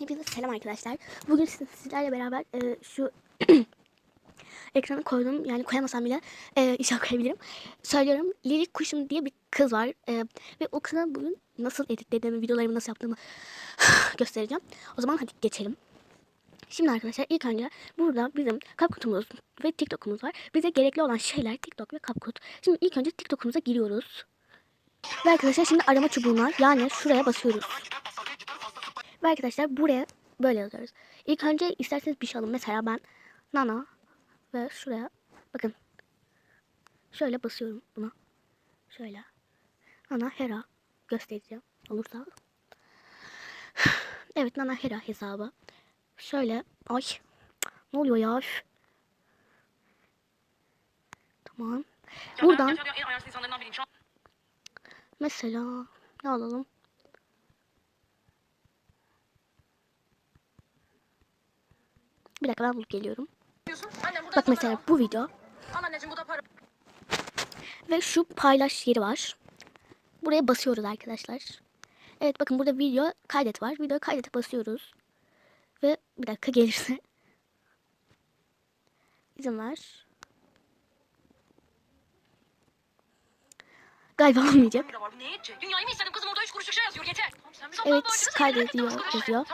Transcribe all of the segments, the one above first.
Hepinize selam arkadaşlar. Bugün siz- sizlerle beraber e, şu ekrana koydum. Yani koyamasam bile e, inşallah koyabilirim. Söylüyorum. Lirik Kuşum diye bir kız var. E, ve o kıza bugün nasıl editlediğimi, videolarımı nasıl yaptığımı göstereceğim. O zaman hadi geçelim. Şimdi arkadaşlar ilk önce burada bizim CapCut'umuz ve TikTok'umuz var. Bize gerekli olan şeyler TikTok ve CapCut. Şimdi ilk önce TikTok'umuza giriyoruz. Ve arkadaşlar şimdi arama çubuğuna yani şuraya basıyoruz. Ve arkadaşlar buraya böyle yazıyoruz. İlk önce isterseniz bir şey alın. Mesela ben Nana ve şuraya bakın. Şöyle basıyorum buna. Şöyle. Nana Hera göstereceğim olursa. Evet Nana Hera hesabı. Şöyle. Ay. Ne oluyor ya? Tamam. Buradan mesela ne alalım? Bir dakika ben bulup geliyorum. burada Bak mesela bu video Al anneciğim bu da para. ve şu paylaş yeri var. Buraya basıyoruz arkadaşlar. Evet bakın burada video kaydet var. Videoyu kaydete basıyoruz. Ve bir dakika gelirse. İzin ver. Galiba olmayacak. Lira var. Bu ne edecek? Dünyayı mı istedim kızım orada 3 kuruşluk şey bir Evet, kaydediyor, yazıyor.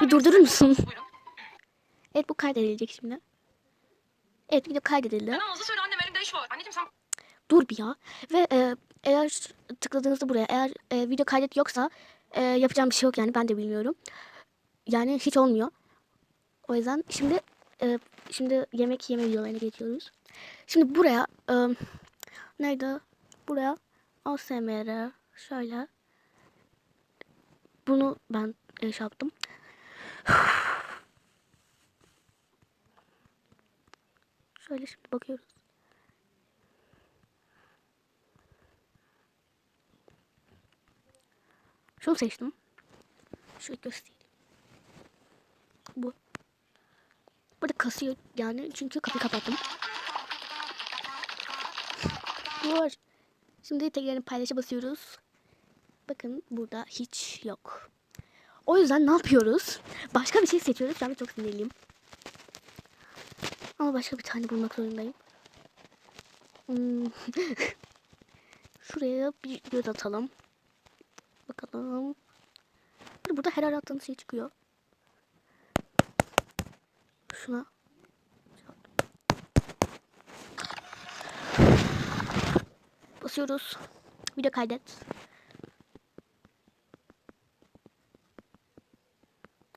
Bir durdurur musun? Evet bu kaydedilecek şimdi. Evet video kaydedildi. Hemen hızlı söyle annem elimde iş var. Anneciğim sen Dur bir ya. Ve e, eğer tıkladığınızda buraya eğer e, video kaydet yoksa e, yapacağım bir şey yok yani ben de bilmiyorum. Yani hiç olmuyor. O yüzden şimdi e, şimdi yemek yeme videolarına geçiyoruz. Şimdi buraya e, nerede? Buraya ASMR şöyle bunu ben e, şey yaptım. Şöyle şimdi bakıyoruz. Şunu seçtim. Şöyle göstereyim. Bu. Burada kasıyor yani çünkü kapıyı kapattım. Var. Şimdi tekrarını paylaşa basıyoruz. Bakın burada hiç yok. O yüzden ne yapıyoruz? Başka bir şey seçiyoruz. Ben çok sinirliyim. Ama başka bir tane bulmak zorundayım. Hmm. Şuraya bir göz atalım. Bakalım. Burada her arattığınız şey çıkıyor. Şuna. Basıyoruz. Video kaydet.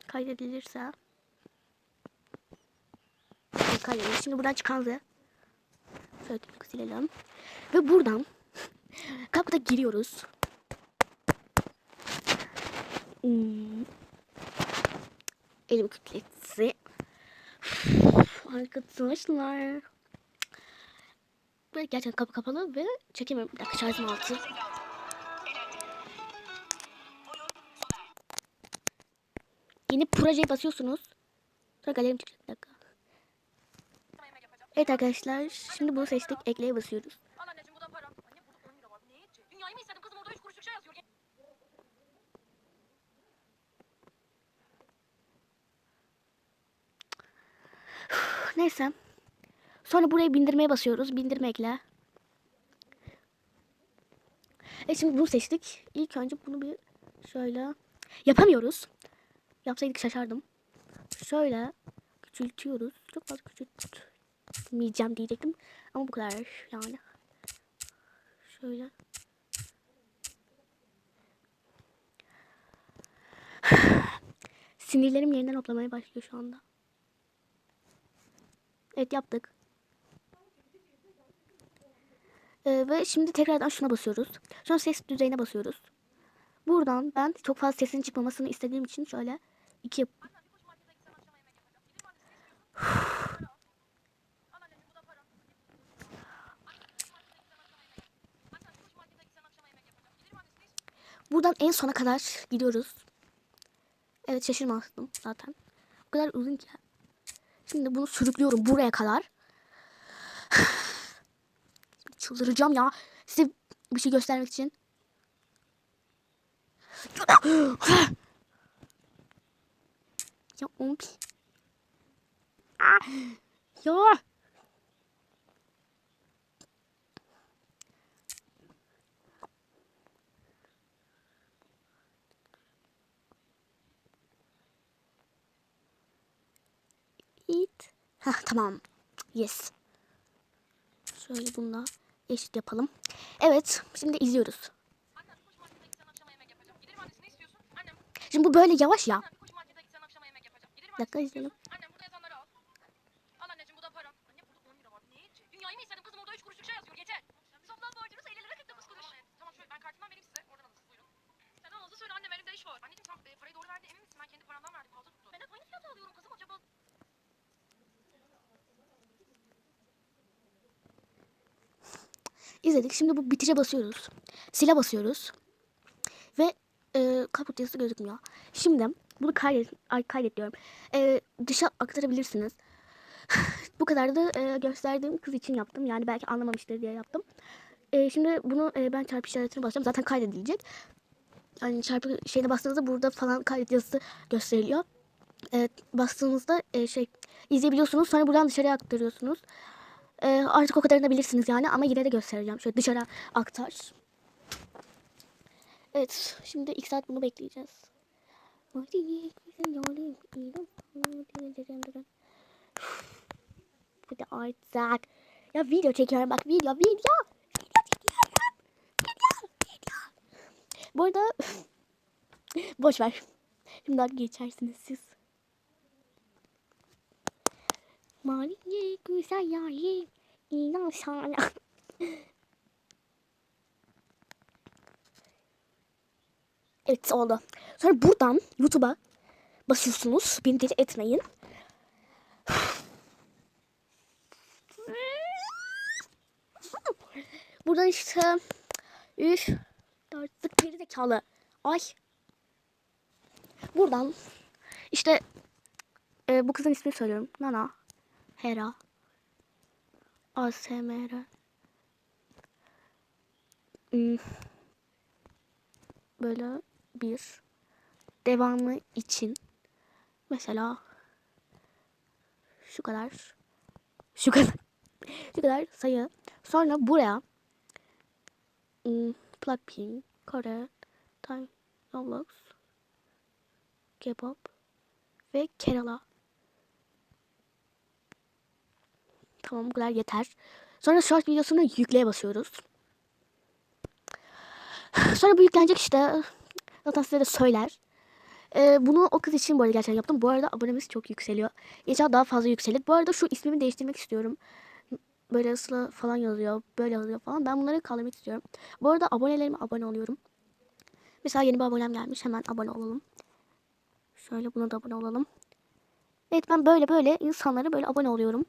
Kaydedilirse. Evet, Kaydedilir. Şimdi buradan çıkan Z. Şöyle silelim. Ve buradan kapıda giriyoruz. Hmm. Elim kütlesi. Arkadaşlar. Böyle gerçekten kapı kapalı ve çekemiyorum. Bir dakika şarjım altı. Yeni projeye basıyorsunuz. Sonra galerim çıkacak. Bir dakika. Evet arkadaşlar. Şimdi bunu seçtik. Ekleye basıyoruz. Al anneciğim bu da para. Anne burada 10 lira var. Bu ne edecek? Dünyayı mı istedim kızım orada 3 kuruşluk şey. Neyse. Sonra buraya bindirmeye basıyoruz. Bindirme ekle. E şimdi bunu seçtik. İlk önce bunu bir şöyle yapamıyoruz. Yapsaydık şaşardım. Şöyle küçültüyoruz. Çok fazla küçültmeyeceğim diyecektim. Ama bu kadar yani. Şöyle. Sinirlerim yeniden hoplamaya başlıyor şu anda. Evet yaptık. Ee, ve şimdi tekrardan şuna basıyoruz. Sonra ses düzeyine basıyoruz. Buradan ben çok fazla sesin çıkmamasını istediğim için şöyle iki yap- Al anneciğim bu da para. Anne koş markete gitsen akşama yemek yapacağım. Gelir mi annesi? Ne Buradan en sona kadar gidiyoruz. Evet şaşırmazdım zaten. O kadar uzun ki. Şimdi bunu sürüklüyorum buraya kadar. Çıldıracağım ya. Size bir şey göstermek için. Ya oğlum. Ah. Ya. Hah tamam. Yes. Şöyle bununla eşit yapalım. Evet, şimdi izliyoruz. Şimdi bu böyle yavaş ya. Bir koş markete gitsen akşama yemek yapacağım. Gidelim Bir dakika annesi ne izleyelim. istiyorsun? Annem burada yazanları al. Al anneciğim bu da param. Anne burada 10 lira var. Ne için? Dünyayı mı istedim kızım orada 3 kuruşluk şey yazıyor yeter. Toplam borcunuz 50 lira 49 kuruş. Tamam şöyle ben kartımdan vereyim size. Oradan alın siz buyurun. Sen al hızlı söyle annem elimde iş var. Anneciğim sen e, parayı doğru verdi emin misin? Ben kendi paramdan verdim fazla tuttu. Ben hep aynı fiyatı alıyorum kızım acaba. İzledik. Şimdi bu bitişe basıyoruz. Sile basıyoruz. Ve e, kaput yazısı gözükmüyor. Şimdi bunu kaydet, ay kaydet diyorum. E, dışa aktarabilirsiniz. bu kadar da e, gösterdiğim kız için yaptım. Yani belki anlamamıştır diye yaptım. E, şimdi bunu e, ben çarpı işaretine basacağım. Zaten kaydedilecek. Yani çarpı şeyine bastığınızda burada falan kaydet yazısı gösteriliyor. E, bastığınızda e, şey izleyebiliyorsunuz. Sonra buradan dışarıya aktarıyorsunuz. E, artık o kadarını bilirsiniz yani ama yine de göstereceğim. Şöyle dışarı aktar. Evet, şimdi ilk saat bunu bekleyeceğiz. Bu da artık. Ya video çekiyorum bak video video. Video çekiyorum. Video video. Bu arada boş ver. Şimdi dalga geçersiniz siz. Maliye güzel yarim. İnan sana. Evet oldu. Sonra buradan YouTube'a basıyorsunuz. Beni deli etmeyin. Buradan işte üç, dört, geri zekalı. Ay. Buradan işte e, bu kızın ismini söylüyorum. Nana. Hera. ASMR. Hmm. Böyle bir devamı için mesela şu kadar şu kadar şu kadar sayı sonra buraya hmm, Blackpink, Kore, Time, Roblox, K-pop ve Kerala. Tamam bu kadar yeter. Sonra short videosunu yükleye basıyoruz. Sonra bu yüklenecek işte. Zaten size de söyler. Ee, bunu o kız için arada gerçekten yaptım. Bu arada abonemiz çok yükseliyor. İnşallah daha fazla yükselir. Bu arada şu ismimi değiştirmek istiyorum. Böyle Sıla falan yazıyor. Böyle yazıyor falan. Ben bunları kaldırmak istiyorum. Bu arada abonelerime abone oluyorum. Mesela yeni bir abonem gelmiş. Hemen abone olalım. Şöyle buna da abone olalım. Evet ben böyle böyle insanlara böyle abone oluyorum.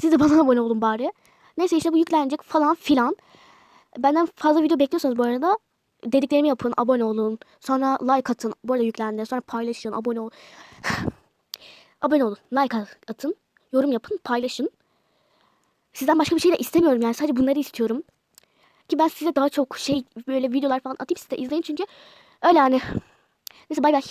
Siz de bana abone olun bari. Neyse işte bu yüklenecek falan filan. Benden fazla video bekliyorsanız bu arada dediklerimi yapın, abone olun. Sonra like atın. Bu arada yüklendi. Sonra paylaşın, abone ol. abone olun, like atın, yorum yapın, paylaşın. Sizden başka bir şey de istemiyorum yani. Sadece bunları istiyorum. Ki ben size daha çok şey böyle videolar falan atayım siz de izleyin çünkü öyle yani. Neyse bay bay.